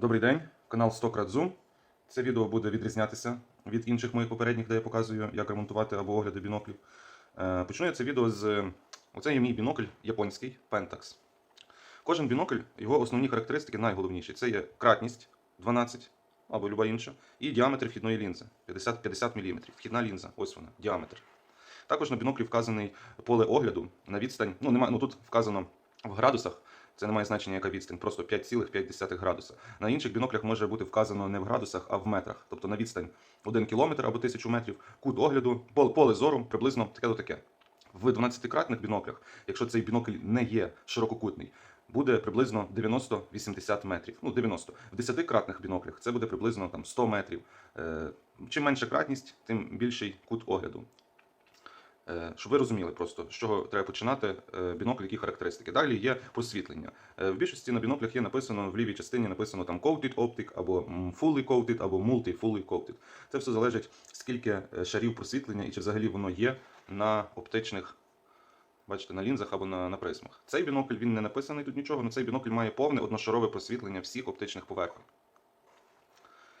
Добрий день, канал 100 крат Zoom. Це відео буде відрізнятися від інших моїх попередніх, де я показую, як ремонтувати або огляди біноклів. Е, Почну я це відео з. Оце є мій бінокль японський Pentax. Кожен бінокль, його основні характеристики найголовніші. Це є кратність 12 або люба інша, і діаметр вхідної лінзи 50, 50 мм. Вхідна лінза, ось вона, діаметр. Також на біноклі вказаний поле огляду на відстань. Ну, немає, ну тут вказано в градусах. Це не має значення, яка відстань, просто 5,5 градуса. На інших біноклях може бути вказано не в градусах, а в метрах. Тобто на відстань 1 км або 1000 метрів, кут огляду, поле зору приблизно таке до таке. В 12-кратних біноклях, якщо цей бінокль не є ширококутний, буде приблизно 90-80 метрів. Ну, 90. В 10-кратних біноклях це буде приблизно там, 100 метрів. Е, Чим менша кратність, тим більший кут огляду. Е, Щоб ви розуміли просто, з чого треба починати е, бінокль, які характеристики. Далі є просвітлення. Е, В більшості на біноклях є написано в лівій частині написано там coated optic, або fully coated, або multi fully coated. Це все залежить, скільки шарів просвітлення і чи взагалі воно є на оптичних. Бачите, на лінзах або на, на призмах. Цей бінокль він не написаний тут нічого, але цей бінокль має повне одношарове просвітлення всіх оптичних поверхонь.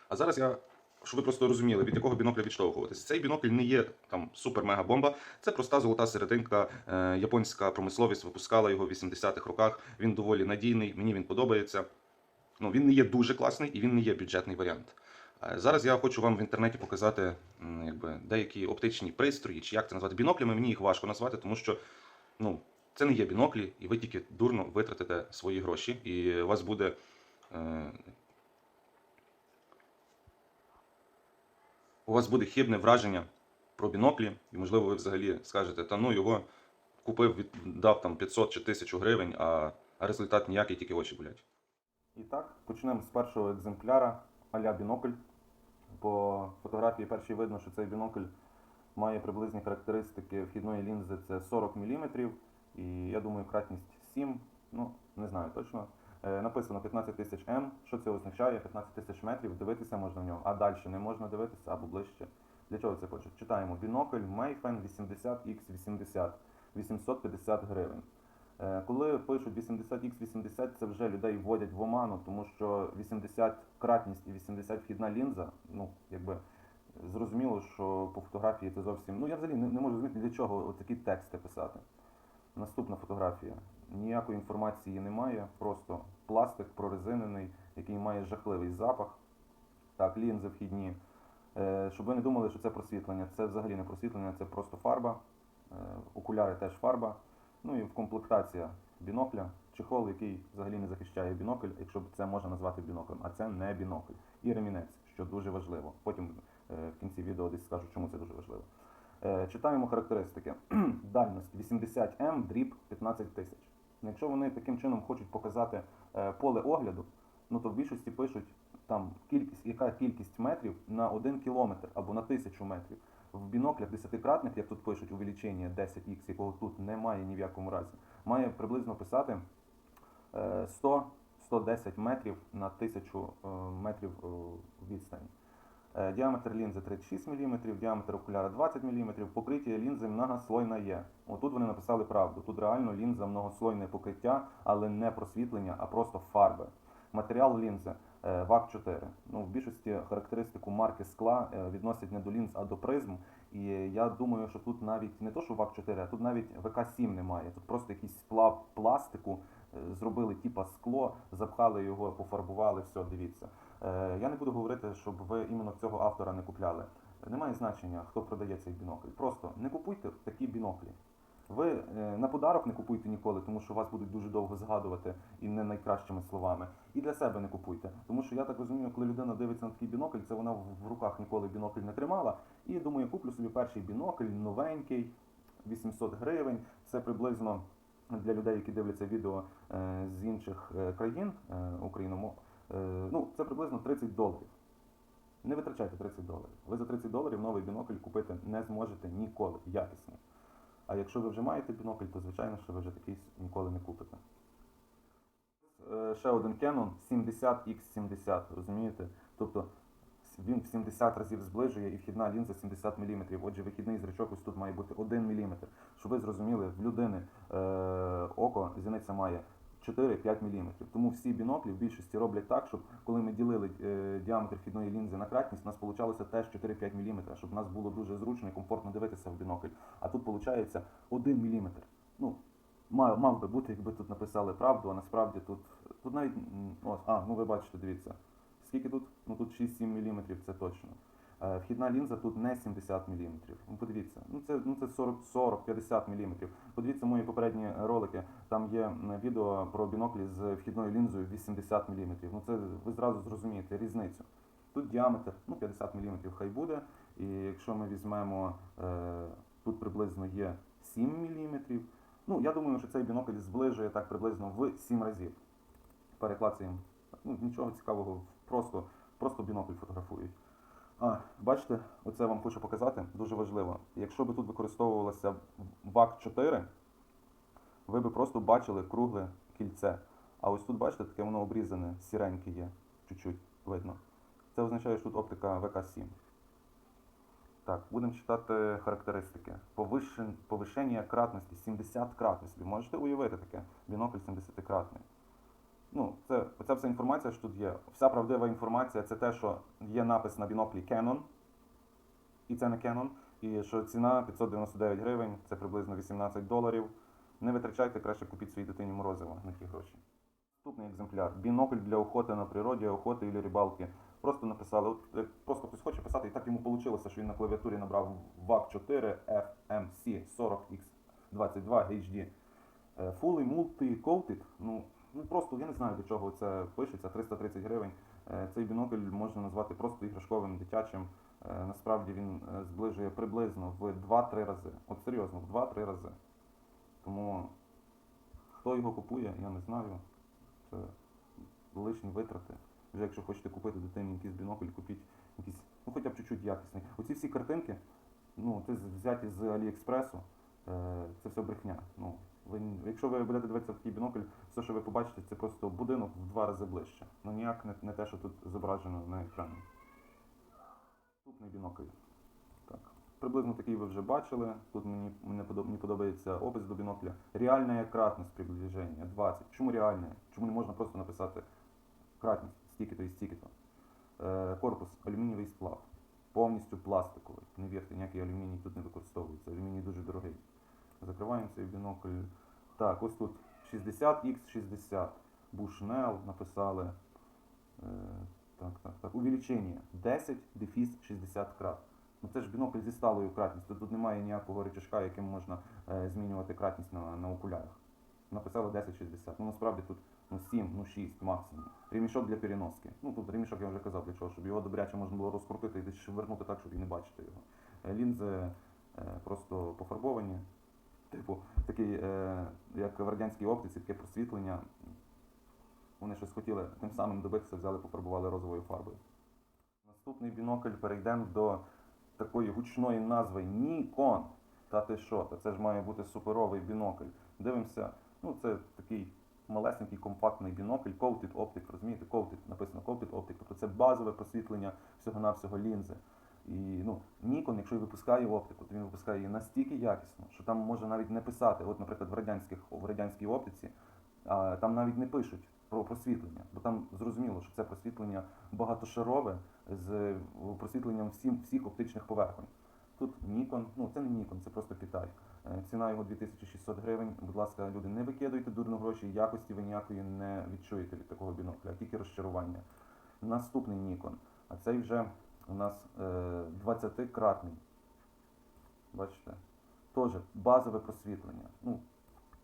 А зараз я, щоб ви просто розуміли, від якого бінокля відштовхуватися. Цей бінокль не є там супер-мега-бомба. Це проста золота серединка. Е, японська промисловість випускала його в 80-х роках. Він доволі надійний, мені він подобається. Ну, він не є дуже класний і він не є бюджетний варіант. Е, Зараз я хочу вам в інтернеті показати якби, деякі оптичні пристрої, чи як це назвати біноклями. Мені їх важко назвати, тому що ну, це не є біноклі, і ви тільки дурно витратите свої гроші, і у вас буде. Е, у вас буде хибне враження про біноклі, і можливо ви взагалі скажете, та ну його купив, віддав там 500 чи 1000 гривень, а, результат ніякий, тільки очі болять. І так, почнемо з першого екземпляра а-ля бінокль. По фотографії першій видно, що цей бінокль має приблизні характеристики вхідної лінзи це 40 мм, і я думаю, кратність 7, ну не знаю точно. Е, написано 15 тисяч М. Що це означає? 15 тисяч метрів. Дивитися можна в нього, а далі не можна дивитися або ближче. Для чого це пише? Читаємо. Бінокль Mayfen 80X80 850 гривень. Е, Коли пишуть 80X80, це вже людей вводять в оману, тому що 80 кратність і 80 вхідна лінза, ну якби зрозуміло, що по фотографії це зовсім. Ну я взагалі не, не можу розуміти, для чого такі тексти писати. Наступна фотографія. Ніякої інформації немає, просто пластик прорезинений, який має жахливий запах. Так, лінзи вхідні. Е, щоб ви не думали, що це просвітлення. Це взагалі не просвітлення, це просто фарба. Е, окуляри теж фарба. Ну і в комплектація бінокля, чехол, який взагалі не захищає бінокль, якщо це можна назвати біноклем, а це не бінокль. І ремінець, що дуже важливо. Потім е, в кінці відео десь скажу, чому це дуже важливо. Читаємо характеристики. Дальність 80М, дріб 15 тисяч. Ну, Якщо вони таким чином хочуть показати е, поле огляду, ну то в більшості пишуть там кількість, яка кількість метрів на 1 кілометр або на 1000 метрів. В біноклях десятикратних, як тут пишуть увеличення 10х, якого тут немає ні в якому разі, має приблизно писати е, 100-110 метрів на 1000 е, метрів е, відстані. Е, Діаметр лінзи 36 мм, діаметр окуляра 20 мм, покриття лінзи многослойна є. Отут вони написали правду. Тут реально лінза многослойне покриття, але не просвітлення, а просто фарби. Матеріал лінзи е, ВАК 4. Ну, в більшості характеристику марки скла е, відносять не до лінз, а до призм. І я думаю, що тут навіть не то, що ВАК 4, а тут навіть ВК-7 немає. Тут просто якийсь сплав пластику, зробили типа скло, запхали його, пофарбували, все, дивіться. Е, Я не буду говорити, щоб ви іменно цього автора не купляли. Немає значення, хто продає цей бінокль. Просто не купуйте такі біноклі. Ви е, на подарок не купуйте ніколи, тому що вас будуть дуже довго згадувати і не найкращими словами. І для себе не купуйте. Тому що я так розумію, коли людина дивиться на такий бінокль, це вона в руках ніколи бінокль не тримала. І думаю, куплю собі перший бінокль, новенький, 800 гривень. Це приблизно для людей, які дивляться відео е, з інших країн україномов. Е, Ну, це приблизно 30 доларів. Не витрачайте 30 доларів. Ви за 30 доларів новий бінокль купити не зможете ніколи якісний. А якщо ви вже маєте бінокль, то звичайно, що ви вже такий ніколи не купите. Е, Ще один Canon 70X70, розумієте? Тобто він в 70 разів зближує і вхідна лінза 70 мм. Отже, вихідний зрачок ось тут має бути 1 мм. Щоб ви зрозуміли, в людини е, око зіниця має 4-5 мм. Тому всі біноклі в більшості роблять так, щоб коли ми ділили е, діаметр вхідної лінзи на кратність, у нас получалося теж 4-5 мм, щоб у нас було дуже зручно і комфортно дивитися в бінокль. А тут виходить 1 мм. Ну, мав, мав би бути, якби тут написали правду, а насправді тут, тут навіть, ось, а, ну ви бачите, дивіться. Скільки тут? Ну тут 6-7 мм, це точно. Е, Вхідна лінза тут не 70 мм. Ну, подивіться, ну це, ну, це 40-50 мм. Подивіться мої попередні ролики. Там є відео про біноклі з вхідною лінзою 80 мм. Ну це ви зразу зрозумієте різницю. Тут діаметр ну, 50 мм хай буде. І якщо ми візьмемо, е, тут приблизно є 7 мм. Ну, я думаю, що цей бінокль зближує так приблизно в 7 разів. Переклацаємо. Ну, нічого цікавого, просто, просто бінокль фотографують. А, бачите, оце вам хочу показати, дуже важливо. Якщо би тут використовувалося ВАК 4, ви би просто бачили кругле кільце. А ось тут, бачите, таке воно обрізане, сіреньке є, чуть-чуть видно. Це означає, що тут оптика ВК7. Так, будемо читати характеристики. Повишення кратності 70 кратності. Можете уявити таке? Бінокль 70-кратний. Ну, це, оця вся інформація, що тут є. Вся правдива інформація це те, що є напис на біноклі Canon, і це не Canon, і що ціна 599 гривень, це приблизно 18 доларів. Не витрачайте, краще купіть своїй дитині морозиво на ті гроші. Наступний екземпляр. Бінокль для охоти на природі, охоти і рибалки. Просто написали, от просто хтось хоче писати, і так йому вийшло, що він на клавіатурі набрав VAC 4 FMC 40X22 HD. Fully multi-coated, ну, ну просто я не знаю до чого це пишеться, 330 гривень. Е, Цей бінокль можна назвати просто іграшковим дитячим. Е, Насправді він е, зближує приблизно в 2-3 рази. От серйозно, в 2-3 рази. Тому хто його купує, я не знаю. Це лишні витрати. Вже якщо хочете купити дитині якийсь бінокль, купіть якийсь, ну хоча б чуть-чуть якісний. Оці всі картинки, ну, це взяті з Аліекспресу, це все брехня. Ну, ви, якщо ви будете дивитися в такий бінокль, все, що ви побачите, це просто будинок в два рази ближче. Ну ніяк не, не те, що тут зображено на екрані. Наступний бінокль. Так. Приблизно такий ви вже бачили. Тут мені, мені, подобається опис до бінокля. Реальна кратність приближення 20. Чому реальна? Чому не можна просто написати кратність стільки-то і стільки-то? Е, корпус алюмінієвий сплав. Повністю пластиковий. Не вірте, ніякий алюміній тут не використовується. Алюміній дуже дорогий. Закриваємо цей бінокль. Так, ось тут 60x60. Бушнел написали. Е, так, так, так. Увеличення 10 дефіс 60 крат. Ну це ж бінокль зі сталою кратністю. Тут немає ніякого рычажка, яким можна е, змінювати кратність на, на окулярах. Написали 1060. Ну насправді тут ну, 7, ну 6 максимум. Ремішок для переноски. Ну тут ремішок я вже казав для чого, щоб його добряче можна було розкрутити і десь вернути так, щоб і не бачити його. Лінзи е, просто пофарбовані. Типу, такий, е, як в радянській оптиці, таке просвітлення. Вони щось хотіли тим самим добитися, взяли, пофарбували розовою фарбою. Наступний бінокль перейдемо до такої гучної назви Nikon. Та ти що? Та це ж має бути суперовий бінокль. Дивимося, ну це такий малесенький компактний бінокль, Coated Optic, розумієте, Coated, написано Coated Optic, тобто це базове просвітлення всього-навсього лінзи. І ну, Nikon, якщо випускає оптику, то він випускає її настільки якісно, що там може навіть не писати, от, наприклад, в радянських в радянській оптиці, а, там навіть не пишуть про просвітлення, бо там зрозуміло, що це просвітлення багатошарове з просвітленням всім, всіх оптичних поверхонь. Тут Nikon, ну це не Nikon, це просто Китай. Е, Ціна його 2600 гривень. Будь ласка, люди, не викидуйте дурно гроші, якості ви ніякої не відчуєте від такого бінокля, тільки розчарування. Наступний Nikon, а цей вже у нас е, 20-кратний. Бачите? Теж базове просвітлення. Ну,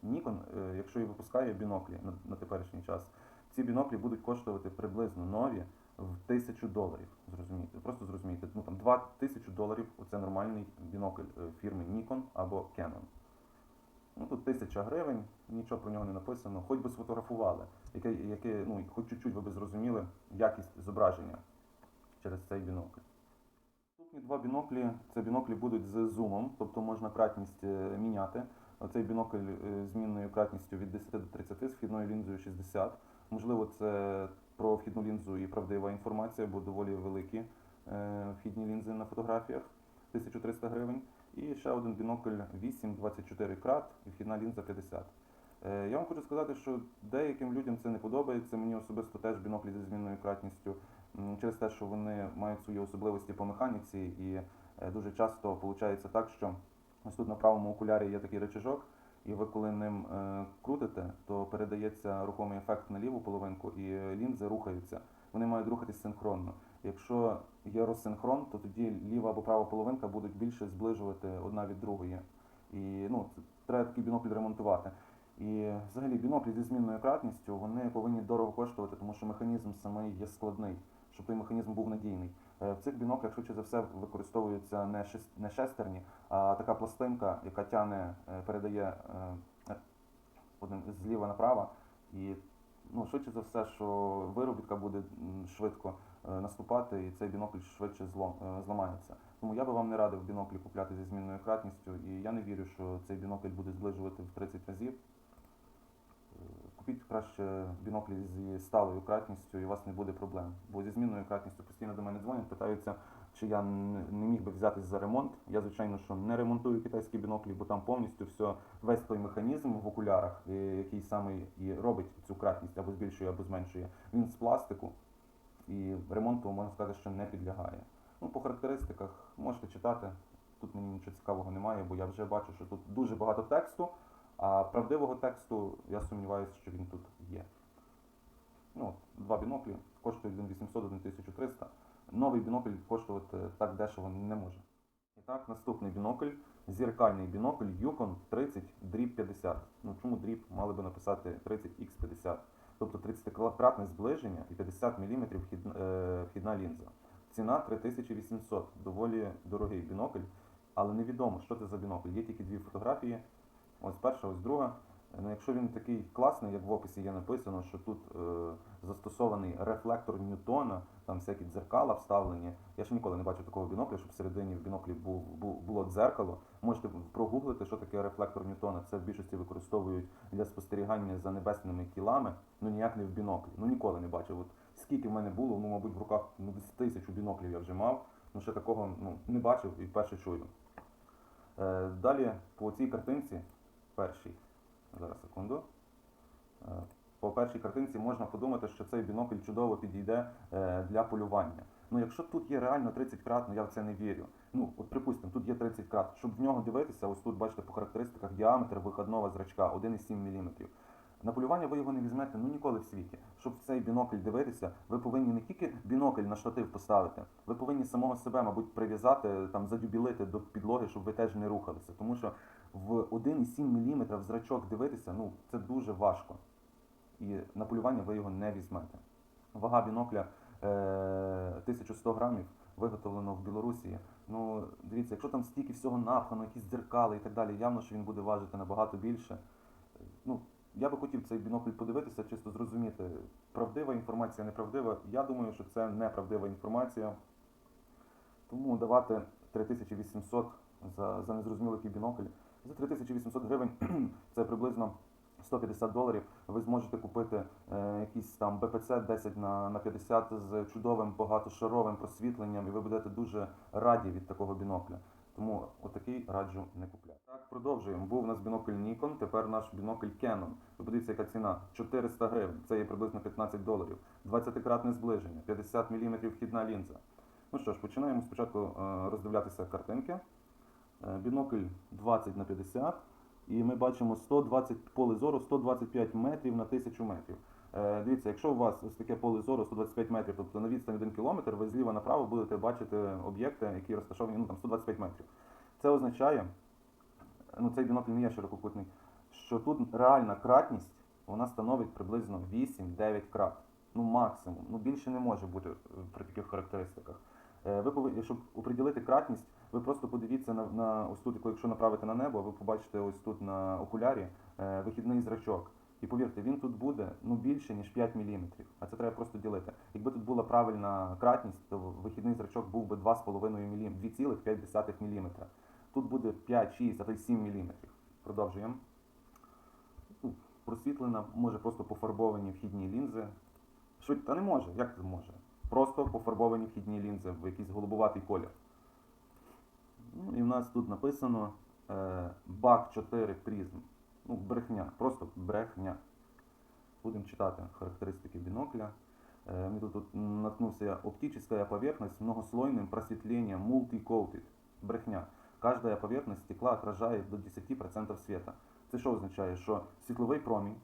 Nikon, е, якщо і випускає біноклі на, на теперішній час, ці біноклі будуть коштувати приблизно нові в тисячу доларів. Зрозумієте, просто зрозумійте. Ну там 2 тисячі доларів це нормальний бінокль е, фірми Nikon або Canon. Ну тут тисяча гривень, нічого про нього не написано, хоч би сфотографували, яке, яке, ну, хоч чуть-чуть ви би зрозуміли якість зображення через цей бінокль. Наступні два біноклі це біноклі будуть з зумом, тобто можна кратність е, міняти. Оцей бінокль е, змінною кратністю від 10 до 30 з вхідною лінзою 60. Можливо, це про вхідну лінзу і правдива інформація, бо доволі великі е, вхідні лінзи на фотографіях 1300 гривень. І ще один бінокль 8-24 крат і вхідна лінза 50. Е, Я вам хочу сказати, що деяким людям це не подобається. Мені особисто теж біноклі зі змінною кратністю через те, що вони мають свої особливості по механіці, і е, дуже часто виходить так, що ось тут на правому окулярі є такий рычажок, і ви коли ним е, крутите, то передається рухомий ефект на ліву половинку, і е, лінзи рухаються. Вони мають рухатись синхронно. Якщо є розсинхрон, то тоді ліва або права половинка будуть більше зближувати одна від другої. І ну, треба такий бінокль ремонтувати. І взагалі біноклі зі змінною кратністю вони повинні дорого коштувати, тому що механізм самий є складний, щоб той механізм був надійний. Е, В цих біноклях швидше за все використовуються не, не шестерні, а така пластинка, яка тяне, е, передає е, один зліва направо. І ну, швидше за все, що виробітка буде швидко наступати, і цей бінокль швидше злом, зламається. Тому я би вам не радив біноклі купляти зі змінною кратністю, і я не вірю, що цей бінокль буде зближувати в 30 разів. Купіть краще біноклі зі сталою кратністю, і у вас не буде проблем. Бо зі змінною кратністю постійно до мене дзвонять, питаються, чи я не міг би взятись за ремонт. Я, звичайно, що не ремонтую китайські біноклі, бо там повністю все, весь той механізм в окулярах, е, який саме і робить цю кратність, або збільшує, або зменшує. Він з пластику, і ремонту, можна сказати, що не підлягає. Ну, по характеристиках можете читати. Тут мені нічого цікавого немає, бо я вже бачу, що тут дуже багато тексту, а правдивого тексту я сумніваюся, що він тут є. Ну, два біноклі коштують 1800, 1300. Новий бінокль коштувати так дешево не може. І так, наступний бінокль. Зіркальний бінокль Yukon 30 дріб 50. Ну чому дріб мали би написати 30x50? Тобто 30-кратне зближення і 50 мм е, вхідна лінза. Ціна 3800. Доволі дорогий бінокль, але невідомо, що це за бінокль. Є тільки дві фотографії. Ось перша, ось друга. Ну, якщо він такий класний, як в описі є написано, що тут е, застосований рефлектор Ньютона, там всякі дзеркала вставлені. Я ще ніколи не бачив такого бінокля, щоб всередині в біноклі був, був, було дзеркало. Можете прогуглити, що таке рефлектор Ньютона. Це в більшості використовують для спостерігання за небесними тілами, ну ніяк не в біноклі. Ну ніколи не бачив. От скільки в мене було, ну, мабуть, в руках ну, десь тисячу біноклів я вже мав. Ну ще такого ну, не бачив і вперше чую. Е, далі по цій картинці, першій, зараз секунду. Е, По першій картинці можна подумати, що цей бінокль чудово підійде е, для полювання. Ну, якщо тут є реально 30 крат, ну я в це не вірю. Ну, от припустимо, тут є 30 крат. Щоб в нього дивитися, ось тут бачите по характеристиках діаметр виходного зрачка 1,7 мм. На полювання ви його не візьмете ну ніколи в світі. Щоб в цей бінокль дивитися, ви повинні не тільки бінокль на штатив поставити, ви повинні самого себе, мабуть, прив'язати, там задюбілити до підлоги, щоб ви теж не рухалися. Тому що в 1,7 мм зрачок дивитися, ну це дуже важко. І на полювання ви його не візьмете. Вага бінокля е, 1100 грамів, виготовлено в Білорусі. Ну, дивіться, якщо там стільки всього напхано, якісь дзеркали і так далі, явно, що він буде важити набагато більше. Ну, я би хотів цей бінокль подивитися, чисто зрозуміти, правдива інформація, неправдива. Я думаю, що це неправдива інформація. Тому давати 3800 за, за незрозумілий бінокль. За 3800 гривень це приблизно 150 доларів. Ви зможете купити е, якийсь там БПЦ 10 на, на 50 з чудовим багатошаровим просвітленням, і ви будете дуже раді від такого бінокля. Тому отакий раджу не купляти. Так, продовжуємо. Був у нас бінокль Nikon, тепер наш бінокль Canon. Ви подивіться, яка ціна? 400 гривень. Це є приблизно 15 доларів. 20-кратне зближення, 50 мм вхідна лінза. Ну що ж, починаємо спочатку е, роздивлятися картинки. Е, Бінокль 20 на 50. І ми бачимо 120 поле зору 125 метрів на 1000 метрів. Е, Дивіться, якщо у вас ось таке поле зору 125 метрів, тобто на відстані 1 кілометр, ви зліва направо будете бачити об'єкти, які розташовані ну, там 125 метрів. Це означає, ну цей бінокль не є ширококутний, що тут реальна кратність вона становить приблизно 8-9 крат. Ну максимум. Ну більше не може бути при таких характеристиках. Е, Ви повинні, щоб оприділити кратність, ви просто подивіться на, на ось тут, якщо направити на небо, ви побачите ось тут на окулярі е, вихідний зрачок. І повірте, він тут буде ну більше ніж 5 мм. А це треба просто ділити. Якби тут була правильна кратність, то вихідний зрачок був би 2,5 мм, 2,5 мм. Тут буде 5, 6, а то й 7 мм. Продовжуємо. Просвітлена, може просто пофарбовані вхідні лінзи. Швид... Та не може, як це може? Просто пофарбовані вхідні лінзи в якийсь голубуватий колір. Ну, і в нас тут написано е, BAC 4 Prism. Ну, брехня, просто брехня. Будемо читати характеристики бинокля. Э, тут, тут наткнулся оптическая поверхность с многослойным просветлением, multi-coated. Брехня. Каждая поверхность стекла отражает до 10% света. Це що означає? Що світловий промінь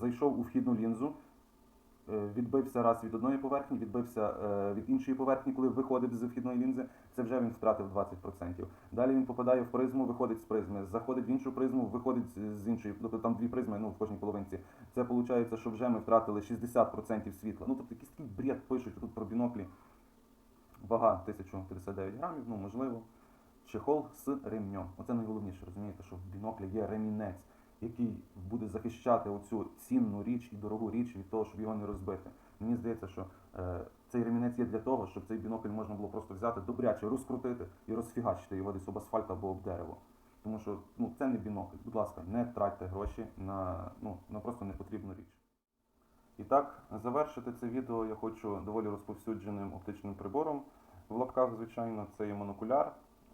зайшов у вхідну лінзу, е, відбився раз від одної поверхні, відбився е, від іншої поверхні, коли виходить з вхідної лінзи, це вже він втратив 20%. Далі він попадає в призму, виходить з призми, заходить в іншу призму, виходить з- іншої, тобто там дві призми, ну в кожній половинці. Це виходить, що вже ми втратили 60% світла. Ну тобто якийсь такий бред пишуть тут про біноклі. Вага 1059 грамів, ну можливо. Чехол з ремнем. Оце найголовніше, розумієте, що в біноклі є ремінець, який буде захищати оцю цінну річ і дорогу річ від того, щоб його не розбити. Мені здається, що е, цей ремінець є для того, щоб цей бінокль можна було просто взяти, добряче розкрутити і розфігачити його десь об асфальт або об дерево. Тому що ну, це не бінокль. Будь ласка, не тратьте гроші на, ну, на просто непотрібну річ. І так, завершити це відео я хочу доволі розповсюдженим оптичним прибором. В лапках, звичайно, це є монокуляр.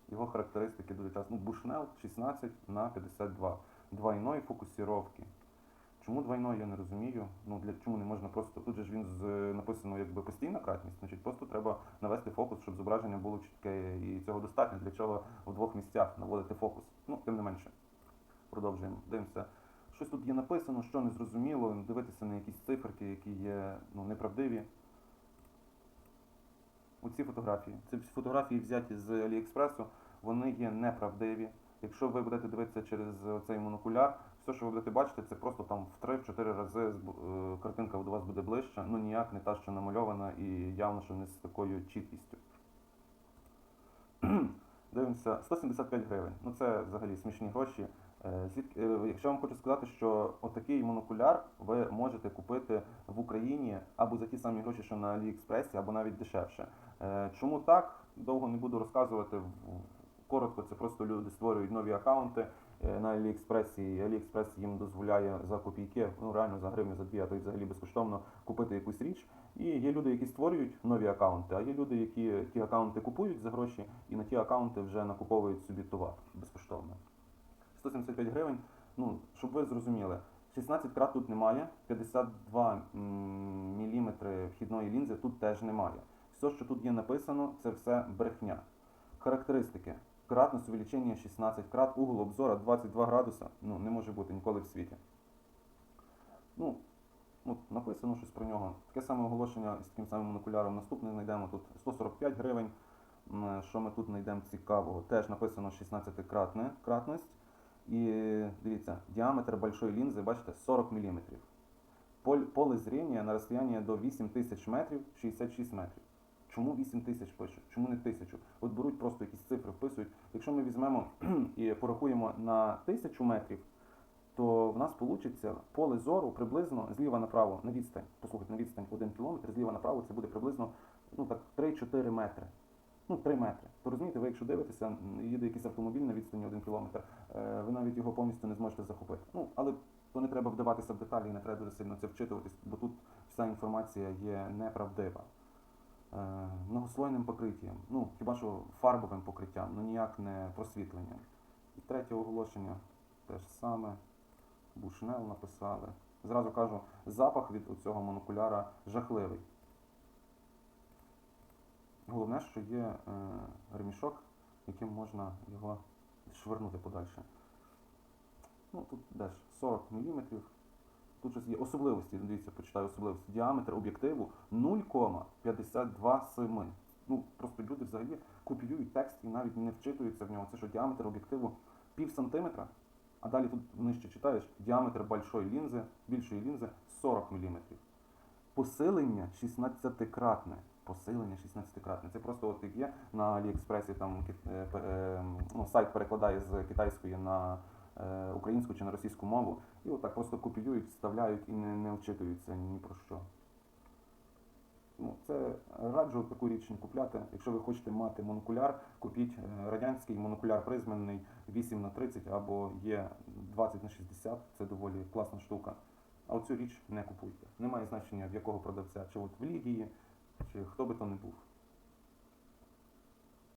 Його характеристики дуже часто. Ну, Bushnell 16 на 52. Двойної фокусировки. Чому двойної, я не розумію. Ну, для чому не можна просто. Тут же ж він з, написано якби постійна кратність, значить просто треба навести фокус, щоб зображення було чітке. І цього достатньо, для чого в двох місцях наводити фокус. Ну, тим не менше. Продовжуємо. Дивимося. Щось тут є написано, що не зрозуміло, дивитися на якісь циферки, які є ну, неправдиві. Оці фотографії. Ці фотографії взяті з Аліекспресу, вони є неправдиві. Якщо ви будете дивитися через цей монокуляр, все, що ви будете бачити, це просто там в 3-4 рази е, картинка до вас буде ближча, ну ніяк не та, що намальована, і явно, що не з такою чіткістю. Дивимося, 175 гривень. Ну це взагалі смішні гроші. Е, е, Якщо вам хочу сказати, що отакий монокуляр ви можете купити в Україні або за ті самі гроші, що на Аліекспресі, або навіть дешевше. Чому так? Довго не буду розказувати. Коротко, це просто люди створюють нові аккаунти на Аліекспресі. І Аліекспрес їм дозволяє за копійки, ну реально за гривню, за дві, а то й взагалі безкоштовно купити якусь річ. І є люди, які створюють нові аккаунти, а є люди, які ті аккаунти купують за гроші і на ті аккаунти вже накуповують собі товар безкоштовно. 175 гривень. Ну, щоб ви зрозуміли, 16 крат тут немає, 52 мм вхідної лінзи тут теж немає. Все, що тут є написано, це все брехня. Характеристики. Кратність увеличення 16 крат, угол обзора 22 градуса. Ну, не може бути ніколи в світі. Ну, от написано щось про нього. Таке саме оголошення з таким самим монокуляром. Наступне знайдемо тут 145 гривень. Що ми тут знайдемо цікавого? Теж написано 16 кратне, кратність. І дивіться, діаметр большої лінзи, бачите, 40 мм. Поле, зрення на розстоянні до 8000 метрів 66 метрів. Чому 8 тисяч пишуть? Чому не тисячу? От беруть просто якісь цифри, вписують. Якщо ми візьмемо і порахуємо на тисячу метрів, то в нас вийде поле зору приблизно зліва направо на відстань. Послухайте, на відстань 1 кілометр, зліва направо це буде приблизно ну, так, 3-4 метри. Ну, 3 метри. То розумієте, ви якщо дивитеся, їде якийсь автомобіль на відстані 1 кілометр, е, ви навіть його повністю не зможете захопити. Ну, але то не треба вдаватися в деталі і не треба дуже сильно це вчитуватись, бо тут вся інформація є неправдива. Е, Многослойним покриттям, ну хіба що фарбовим покриттям, ну ніяк не просвітленням. І третє оголошення теж саме. Бушнел написали. Зразу кажу, запах від цього монокуляра жахливий. Головне, що є е, ремішок, яким можна його швирнути подальше. Ну, тут теж 40 мм. Тут щось є особливості, дивіться, почитаю особливості. Діаметр об'єктиву 0,527. Ну, просто люди взагалі копіюють текст і навіть не вчитуються в нього. Це що діаметр об'єктиву пів сантиметра, а далі тут нижче читаєш діаметр большої лінзи, більшої лінзи 40 мм. Посилення 16-кратне. Посилення 16-кратне. Це просто от як є на Аліекспресі, там е, е, ну, сайт перекладає з китайської на українську чи на російську мову. І отак просто копіюють, вставляють і не, не вчитуються ні про що. Ну, це раджу таку річ не купляти. Якщо ви хочете мати монокуляр, купіть е, радянський монокуляр призменний 8 на 30 або є 20 на 60 це доволі класна штука. А оцю річ не купуйте. Немає значення в якого продавця, чи от в Лідії, чи хто би то не був.